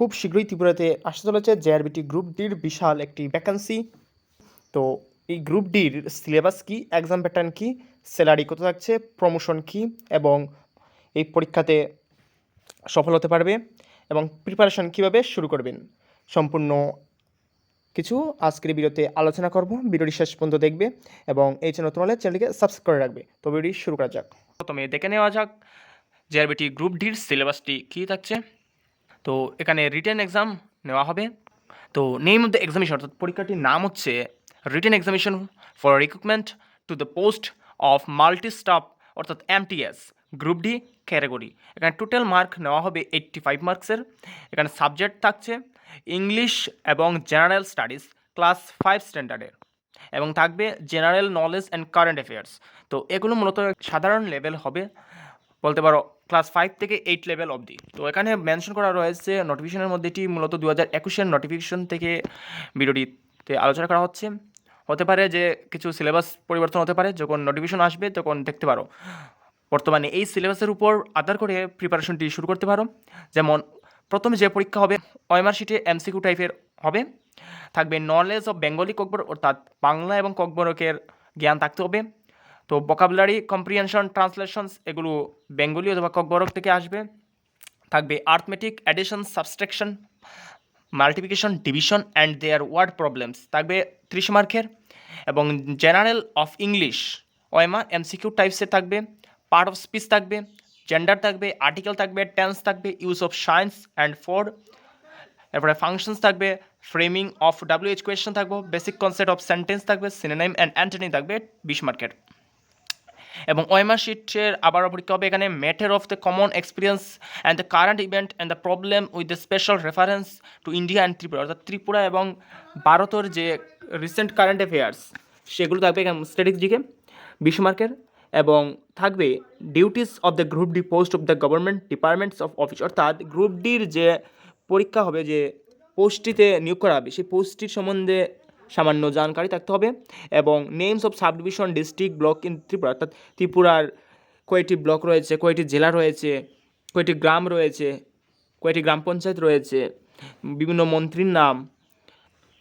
খুব শীঘ্রই ত্রিপুরাতে আসতে চলেছে জেআরবিটি গ্রুপ ডির বিশাল একটি ভ্যাকান্সি তো এই গ্রুপ ডির সিলেবাস কী এক্সাম প্যাটার্ন কী স্যালারি কত থাকছে প্রমোশন কী, এবং এই পরীক্ষাতে সফল হতে পারবে, এবং প্রিপারেশন কীভাবে শুরু করবেন, সম্পূর্ণ কিছু আজকের ভিডিওতে আলোচনা করব। ভিডিওটি শেষ পর্যন্ত দেখবে এবং এই চ্যানেল তোমার চ্যানেলটিকে সাবস্ক্রাইব করে রাখবে। তো ভিডিওটি শুরু করা যাক। প্রথমে দেখে নেওয়া যাক জেআরবিটি গ্রুপ ডির সিলেবাসটি কী থাকছে। তো এখানে রিটেন এক্সাম নেওয়া হবে। তো নেম অফ দ্য এক্সামিনেশন অর্থাৎ পরীক্ষাটির নাম হচ্ছে written examination for recruitment to the post of multi staff অর্থাৎ এমটিএস গ্রুপ ডি ক্যাটাগরি এখানে টোটাল মার্ক নেওয়া হবে এইট্টি ফাইভ মার্কসের এখানে সাবজেক্ট থাকছে ইংলিশ এবং জেনারেল স্টাডিজ ক্লাস ফাইভ স্ট্যান্ডার্ডের এবং থাকবে general knowledge and current affairs তো এগুলো মূলত সাধারণ লেভেল হবে। বলতে পারো ক্লাস ফাইভ থেকে এইট লেভেল অবধি। তো এখানে মেনশন করা রয়েছে নোটিফিকেশনের মধ্যে এটি মূলত দু হাজার একুশের নোটিফিকেশন থেকে ভিডিওটিতে আলোচনা করা হচ্ছে। হতে পারে যে কিছু সিলেবাস পরিবর্তন হতে পারে, যখন নোটিফিকেশন আসবে তখন দেখতে পারো। বর্তমানে এই সিলেবাসের উপর আধার করে প্রিপারেশনটি শুরু করতে পারো। যেমন, প্রথমে যে পরীক্ষা হবে, ওএমআর শিটে এমসিকিউ টাইপের হবে। থাকবে নলেজ অফ বেঙ্গলি ককবর অর্থাৎ বাংলা এবং ককবরকের জ্ঞান থাকতে হবে। তো ভোকাবুলারি কম্প্রিহেনশন ট্রান্সলেশনস এগুলো বেঙ্গলি অথবা ককবরক থেকে আসবে। থাকবে arithmetic addition subtraction multiplication division and their word problems থাকবে ত্রিশ মার্কের এবং জেনারেল অফ ইংলিশ ওএমআ এমসিকিউ টাইপসের থাকবে। পার্ট অফ স্পিচ থাকবে জেন্ডার থাকবে আর্টিকেল থাকবে টেন্স থাকবে use of science and four এরপরে ফাংশনস থাকবে ফ্রেমিং অফ ডাব্লিউএইচ কোয়েশ্চেন থাকবে বেসিক কনসেপ্ট অফ সেন্টেন্স থাকবে সিনেনাইম অ্যান্ড অ্যান্টনি থাকবে, বিশ মার্কের। এবং ওএমআর শিটের আবারও পরীক্ষা হবে এখানে matter of the common experience and the current event and the problem with the special reference to India and Tripura অর্থাৎ ত্রিপুরা এবং ভারতের যে রিসেন্ট কারেন্ট অ্যাফেয়ার্স সেগুলো থাকবে এখানে স্ট্যাটিক্স দিকে বিশ মার্কের এবং থাকবে duties of the group D post of the government departments of office অর্থাৎ গ্রুপ ডির যে পরীক্ষা হবে, যে পোস্টটিতে নিয়োগ করা হবে, সেই পোস্টটির সম্বন্ধে সামান্য জানকারি থাকতে হবে এবং names of sub division district block in Tripura, অর্থাৎ ত্রিপুরার কয়টি ব্লক রয়েছে কয়েকটি জেলা রয়েছে, কয়টি গ্রাম রয়েছে, কয়টি গ্রাম পঞ্চায়েত রয়েছে, বিভিন্ন মন্ত্রীর নাম,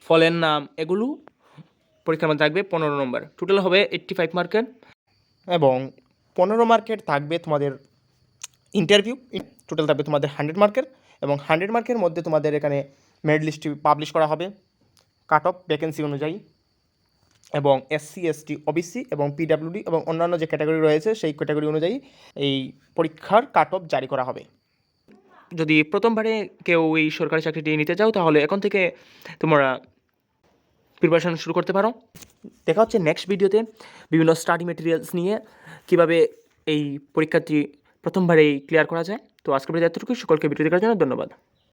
ফলের নাম, এগুলো পরীক্ষার মধ্যে থাকবে পনেরো নম্বর। টোটাল হবে এইট্টি ফাইভ মার্কের এবং পনেরো মার্কের থাকবে তোমাদের ইন্টারভিউ টোটাল থাকবে তোমাদের হান্ড্রেড মার্কের এবং হান্ড্রেড মার্কের মধ্যে তোমাদের এখানে মেরিট লিস্টটি পাবলিশ করা হবে। কাট অফ ভ্যাকেন্সি অনুযায়ী এবং এসসি এসটি ওবিসি এবং পিডাব্লিউডি এবং অন্যান্য যে ক্যাটাগরি রয়েছে, সেই ক্যাটাগরি অনুযায়ী এই পরীক্ষার কাট অফ জারি করা হবে। যদি প্রথমবারে কেউ এই সরকারি চাকরিটি নিতে চাও, তাহলে এখন থেকে তোমরা প্রিপারেশন শুরু করতে পারো। দেখা হচ্ছে নেক্সট ভিডিওতে বিভিন্ন স্টাডি মেটেরিয়ালস নিয়ে কীভাবে এই পরীক্ষাটি প্রথমবারেই ক্লিয়ার করা যায়। তো আজকের ভিডিও সকলকে ভিডিও দেখার জন্য ধন্যবাদ।